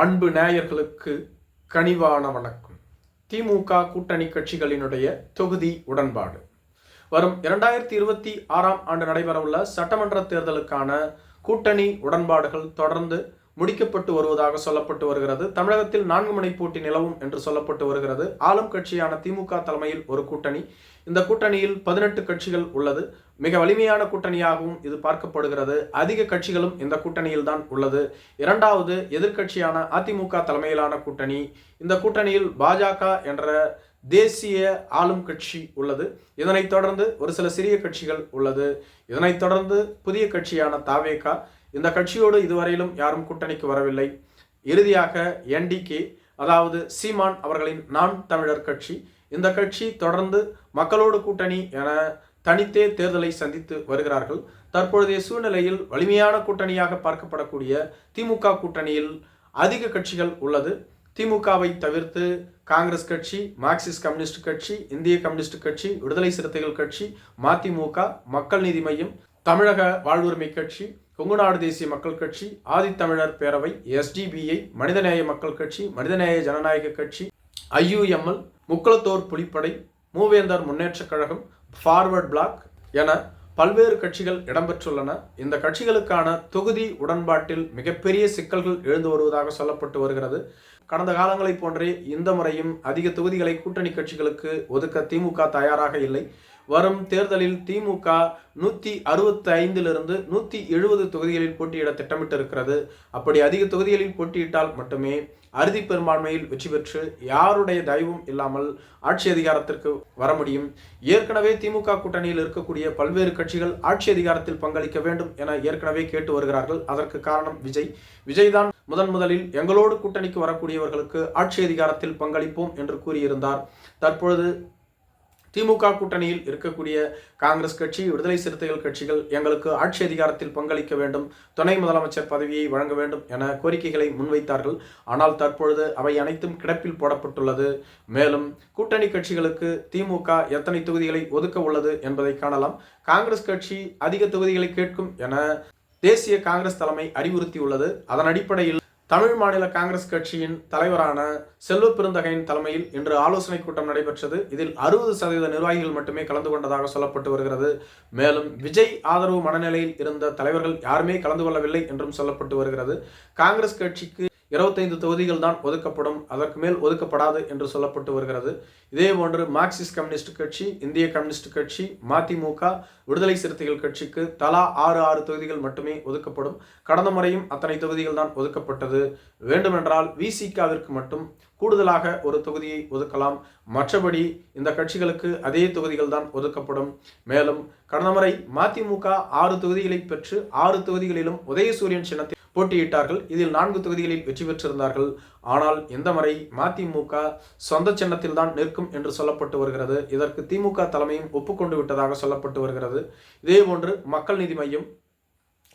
அன்பு நேயர்களுக்கு கனிவான வணக்கம். திமுக கூட்டணி கட்சிகளினுடைய தொகுதி உடன்பாடு. வரும் இரண்டாயிரத்தி இருபத்தி ஆறாம் ஆண்டு நடைபெறவுள்ள சட்டமன்ற தேர்தலுக்கான கூட்டணி உடன்பாடுகள் தொடர்ந்து முடிக்கப்பட்டு வருவதாக சொல்லப்பட்டு வருகிறது. தமிழகத்தில் நான்கு மணி போட்டி நிலவும் என்று சொல்லப்பட்டு வருகிறது. ஆளும் கட்சியான திமுக தலைமையில் ஒரு கூட்டணி. இந்த கூட்டணியில் பதினெட்டு கட்சிகள் உள்ளது. மிக வலிமையான கூட்டணியாகவும் இது பார்க்கப்படுகிறது. அதிக கட்சிகளும் இந்த கூட்டணியில் தான் உள்ளது. இரண்டாவது எதிர்க்கட்சியான அதிமுக தலைமையிலான கூட்டணி. இந்த கூட்டணியில் பாஜக என்ற தேசிய ஆளும் கட்சி உள்ளது. இதனைத் தொடர்ந்து ஒரு சில சிறிய கட்சிகள் உள்ளது. இதனைத் தொடர்ந்து புதிய கட்சியான தாவேகா இந்த கட்சியோடு இதுவரையிலும் யாரும் கூட்டணிக்கு வரவில்லை. இறுதியாக என்டிகே அதாவது சீமான் அவர்களின் நான் தமிழர் கட்சி இந்த கட்சி தொடர்ந்து மக்களோடு கூட்டணி என தனித்தே தேர்தலை சந்தித்து வருகிறார்கள். தற்பொழுதைய சூழ்நிலையில் வலிமையான கூட்டணியாக பார்க்கப்படக்கூடிய திமுக கூட்டணியில் அதிக கட்சிகள் உள்ளது. திமுகவை தவிர்த்து காங்கிரஸ் கட்சி மார்க்சிஸ்ட் கம்யூனிஸ்ட் கட்சி இந்திய கம்யூனிஸ்ட் கட்சி விடுதலை சிறுத்தைகள் கட்சி மதிமுக மக்கள் நீதி மையம் தமிழக வாழ்வுரிமை கட்சி கொங்குநாடு தேசிய மக்கள் கட்சி ஆதித்தமிழர் பேரவை எஸ்டிபிஐ மனிதநேய மக்கள் கட்சி மனிதநேய ஜனநாயக கட்சி ஐயுஎம்எல் முக்களத்தோர் புலிப்படை மூவேந்தர் முன்னேற்றக் கழகம் ஃபார்வர்ட் பிளாக் என பல்வேறு கட்சிகள் இடம்பெற்றுள்ளன. இந்த கட்சிகளுக்கான தொகுதி உடன்பாட்டில் மிகப்பெரிய சிக்கல்கள் எழுந்து வருவதாக சொல்லப்பட்டு வருகிறது. கடந்த காலங்களைப் போன்றே இந்த முறையும் அதிக தொகுதிகளை கூட்டணி கட்சிகளுக்கு ஒதுக்க திமுக தயாராக இல்லை. வரும் தேர்தலில் திமுக நூற்றி அறுபத்தி ஐந்திலிருந்து நூற்றி எழுபது தொகுதிகளில் போட்டியிட திட்டமிட்டு இருக்கிறது அப்படி அதிக தொகுதிகளில் போட்டியிட்டால் மட்டுமே அறுதி பெரும்பான்மையில் வெற்றி பெற்று யாருடைய தயவும் இல்லாமல் ஆட்சி அதிகாரத்திற்கு வர முடியும். ஏற்கனவே திமுக கூட்டணியில் இருக்கக்கூடிய பல்வேறு கட்சிகள் ஆட்சி அதிகாரத்தில் பங்களிக்க வேண்டும் என ஏற்கனவே கேட்டு வருகிறார்கள். அதற்கு காரணம் விஜய். விஜய் தான் முதன் முதலில் எங்களோடு கூட்டணிக்கு வரக்கூடியவர்களுக்கு ஆட்சி அதிகாரத்தில் பங்களிப்போம் என்று கூறியிருந்தார். தற்பொழுது திமுக கூட்டணியில் இருக்கக்கூடிய காங்கிரஸ் கட்சி விடுதலை சிறுத்தைகள் கட்சிகள் எங்களுக்கு ஆட்சி அதிகாரத்தில் பங்களிக்க வேண்டும் துணை முதலமைச்சர் பதவியை வழங்க வேண்டும் என கோரிக்கைகளை முன்வைத்தார்கள். ஆனால் தற்பொழுது அவை அனைத்தும் கிடப்பில் போடப்பட்டுள்ளது. மேலும் கூட்டணி கட்சிகளுக்கு திமுக எத்தனை தொகுதிகளை ஒதுக்க உள்ளது என்பதை காணலாம். காங்கிரஸ் கட்சி அதிக தொகுதிகளை கேட்கும் என தேசிய காங்கிரஸ் தலைமை அறிவுறுத்தியுள்ளது. அதன் அடிப்படையில் தமிழ் மாநில காங்கிரஸ் கட்சியின் தலைவரான செல்வ பெருந்தகையின் தலைமையில் இன்று ஆலோசனை கூட்டம் நடைபெற்றது. இதில் அறுபது சதவீத நிர்வாகிகள் மட்டுமே கலந்து கொண்டதாக சொல்லப்பட்டு வருகிறது. மேலும் விஜய் ஆதரவு மனநிலையில் இருந்த தலைவர்கள் யாருமே கலந்து கொள்ளவில்லை என்றும் சொல்லப்பட்டு வருகிறது. காங்கிரஸ் கட்சிக்கு இருபத்தைந்து தொகுதிகள் தான் ஒதுக்கப்படும். அதற்கு மேல் ஒதுக்கப்படாது என்று சொல்லப்பட்டு வருகிறது. இதே போன்று மார்க்சிஸ்ட் கம்யூனிஸ்ட் கட்சி இந்திய கம்யூனிஸ்ட் கட்சி மதிமுக விடுதலை சிறுத்தைகள் கட்சிக்கு தலா ஆறு ஆறு தொகுதிகள் மட்டுமே ஒதுக்கப்படும். கடந்த முறையும் அத்தனை தொகுதிகள் தான் ஒதுக்கப்பட்டது. வேண்டுமென்றால் விசிகாவிற்கு மட்டும் கூடுதலாக ஒரு தொகுதியை ஒதுக்கலாம். மற்றபடி இந்த கட்சிகளுக்கு அதே தொகுதிகள் தான் ஒதுக்கப்படும். மேலும் கடந்த முறை மதிமுக ஆறு தொகுதிகளை பெற்று ஆறு தொகுதிகளிலும் உதயசூரியன் சின்னத்தில் போட்டியிட்டார்கள். இதில் நான்கு தொகுதிகளில் வெற்றி பெற்றிருந்தார்கள். ஆனால் இந்த முறை மதிமுக சொந்த சின்னத்தில் தான் நிற்கும் என்று சொல்லப்பட்டு வருகிறது. இதற்கு திமுக தலைமையும் ஒப்புக்கொண்டு விட்டதாக சொல்லப்பட்டு வருகிறது. இதேபோன்று மக்கள் நீதி மையம்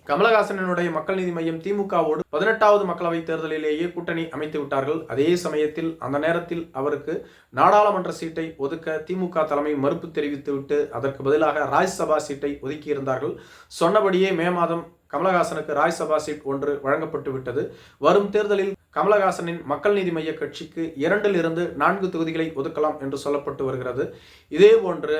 கமலஹாசனுடைய மக்கள் நீதி மையம் திமுகவோடு பதினெட்டாவது மக்களவை தேர்தலிலேயே கூட்டணி அமைத்து விட்டார்கள். அதே சமயத்தில் அந்த நேரத்தில் அவருக்கு நாடாளுமன்ற சீட்டை ஒதுக்க திமுக தலைமை மறுப்பு தெரிவித்துவிட்டு அதற்கு பதிலாக ராஜ்யசபா சீட்டை ஒதுக்கியிருந்தார்கள். சொன்னபடியே மே மாதம் கமலஹாசனுக்கு ராஜ்யசபா சீட் ஒன்று வழங்கப்பட்டு விட்டது வரும் தேர்தலில் கமலஹாசனின் மக்கள் நீதி மைய கட்சிக்கு இரண்டில் இருந்து நான்கு தொகுதிகளை ஒதுக்கலாம் என்று சொல்லப்பட்டு வருகிறது. இதே போன்று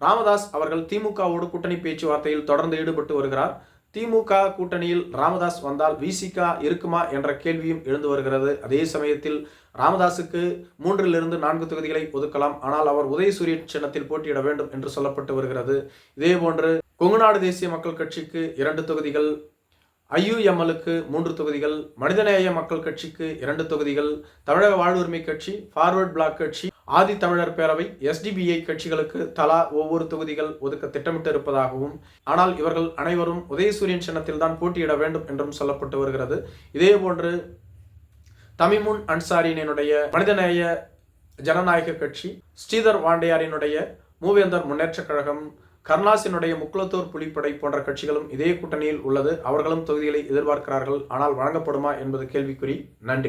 ராமதாஸ் அவர்கள் திமுகவோடு கூட்டணி பேச்சுவார்த்தையில் தொடர்ந்து ஈடுபட்டு வருகிறார். திமுக கூட்டணியில் ராமதாஸ் வந்தால் விசிகா இருக்குமா என்ற கேள்வியும் எழுந்து வருகிறது. அதே சமயத்தில் ராமதாஸுக்கு மூன்றிலிருந்து நான்கு தொகுதிகளை ஒதுக்கலாம். ஆனால் அவர் உதயசூரியன் சின்னத்தில் போட்டியிட வேண்டும் என்று சொல்லப்பட்டு வருகிறது. இதே போன்று கொங்குநாடு தேசிய மக்கள் கட்சிக்கு இரண்டு தொகுதிகள் ஐயுஎம்எலுக்கு மூன்று தொகுதிகள் மனிதநேய மக்கள் கட்சிக்கு இரண்டு தொகுதிகள் தமிழக வாழ்வுரிமை கட்சி ஃபார்வர்ட் பிளாக் கட்சி ஆதி தமிழர் பேரவை எஸ்டிபிஐ கட்சிகளுக்கு தலா ஒவ்வொரு தொகுதிகள் ஒதுக்க திட்டமிட்டு இருப்பதாகவும் ஆனால் இவர்கள் அனைவரும் உதயசூரியன் சின்னத்தில் தான் போட்டியிட வேண்டும் என்றும் சொல்லப்பட்டு வருகிறது. இதே போன்று தமிமுன் அன்சாரியினுடைய மனிதநேய ஜனநாயக கட்சி ஸ்ரீதர் வாண்டையாரினுடைய மூவேந்தர் முன்னேற்றக் கழகம் கருணாசினுடைய முக்குளத்தூர் புலிப்படை போன்ற கட்சிகளும் இதே கூட்டணியில் உள்ளது. அவர்களும் தொகுதிகளை எதிர்பார்க்கிறார்கள். ஆனால் வழங்கப்படுமா என்பது கேள்விக்குறி. நன்றி.